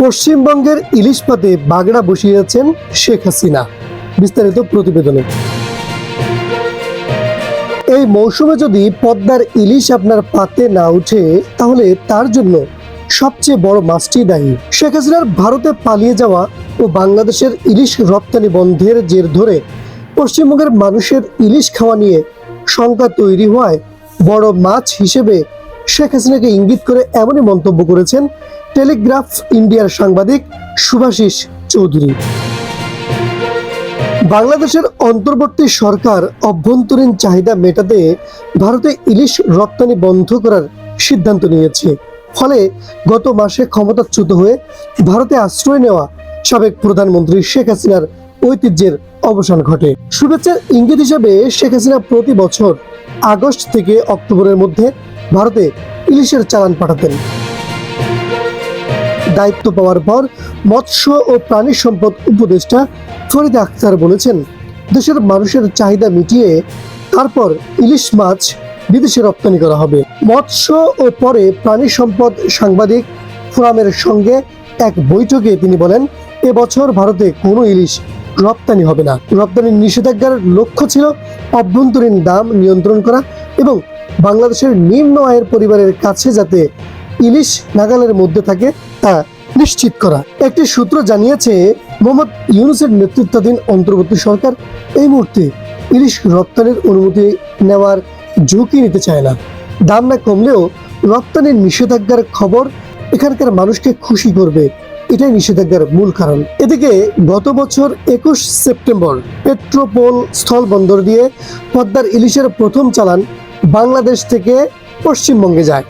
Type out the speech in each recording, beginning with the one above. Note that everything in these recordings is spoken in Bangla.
পশ্চিমবঙ্গের ইলিশ পাতে বাগড়া বসিয়েছেন শেখ হাসিনা। বিস্তারিত প্রতিবেদনে। এই মৌসুমে যদি পদ্মার ইলিশ আপনার পাতে না উঠে, তাহলে তার জন্য সবচেয়ে বড় মাছটি দায়ী। শেখ হাসিনার ভারতে পালিয়ে যাওয়া ও বাংলাদেশের ইলিশ রপ্তানি বন্ধের জের ধরে পশ্চিমবঙ্গের মানুষের ইলিশ খাওয়া নিয়ে শঙ্কা তৈরি হওয়ায় বড় মাছ হিসেবে শেখ হাসিনাকে ইঙ্গিত করে এমনই মন্তব্য করেছেন টেলিগ্রাফ ইন্ডিয়ার সাংবাদিক সুভাষিস চৌধুরী। বাংলাদেশের অন্তর্বর্তী সরকার অভ্যন্তরীণ চাহিদা মেটাতে ভারতে ইলিশ রপ্তানি বন্ধ করার সিদ্ধান্ত নিয়েছে। ফলে গত মাসে ক্ষমতাচ্যুত হয়ে ভারতে আশ্রয় নেওয়া সাবেক প্রধানমন্ত্রী শেখ হাসিনার ঐতিহ্যের অবসান ঘটে। শুভেচ্ছার ইঙ্গিত হিসাবে শেখ হাসিনা প্রতি বছর আগস্ট থেকে অক্টোবরের মধ্যে ভারতে ইলিশের চালান পাঠাতেন। দায়িত্ব পাওয়ার পর মৎস্য ও প্রাণী সম্পদ উপদেষ্টা ফরিদ আখতার বলেছেন, দেশের মানুষের চাহিদা মিটিয়ে তারপর ইলিশ মাছ বিদেশে রপ্তানি করা হবে। মৎস্য ও পরে প্রাণী সম্পদ সাংবাদিক ফোরামের সঙ্গে এক বৈঠকে তিনি বলেন, এবছর ভারতে কোনো ইলিশ রপ্তানি হবে না। রপ্তানির নিষেধাজ্ঞার লক্ষ্য ছিল অভ্যন্তরীণ দাম নিয়ন্ত্রণ করা এবং বাংলাদেশের নিম্ন আয়ের পরিবারের কাছে যাতে ইলিশ নাগালের মধ্যে থাকে তা নিশ্চিত করা। একটি সূত্র জানিয়েছে, মোহাম্মদ ইউনুসের নেতৃত্বাধীন অন্তর্বর্তী সরকার এই মুহূর্তে ইলিশ রপ্তানির অনুমতি নেওয়ার ঝুঁকি নিতে চায় না। দাম না কমলেও রপ্তানির নিষেধাজ্ঞার খবর এখানকার মানুষকে খুশি করবে। এটাই নিষেধাজ্ঞার মূল কারণ। এদিকে গত বছর একুশ সেপ্টেম্বর পেট্রোপোল স্থল বন্দর দিয়ে পদ্মার ইলিশের প্রথম চালান বাংলাদেশ থেকে পশ্চিমবঙ্গে যায়।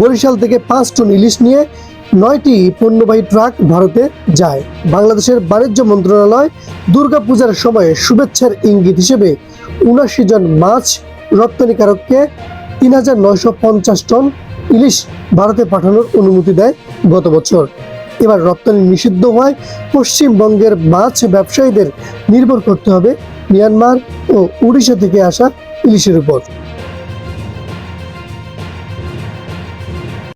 বরিশাল থেকে পাঁচ টন ইলিশ নিয়ে নয়টি পণ্যবাহী ট্রাক ভারতে যায়। বাংলাদেশের বাণিজ্য মন্ত্রণালয় দুর্গাপূজার সময় শুভেচ্ছার ইঙ্গিত হিসেবে উনাশি জন মাছ রপ্তানিকারককে তিন হাজার নয়শো পঞ্চাশ টন ইলিশ ভারতে পাঠানোর অনুমতি দেয় গত বছর। এবার রপ্তানি নিষিদ্ধ হওয়ায় পশ্চিমবঙ্গের মাছ ব্যবসায়ীদের নির্ভর করতে হবে মিয়ানমার ও উড়িষ্যা থেকে আসা ইলিশের উপর।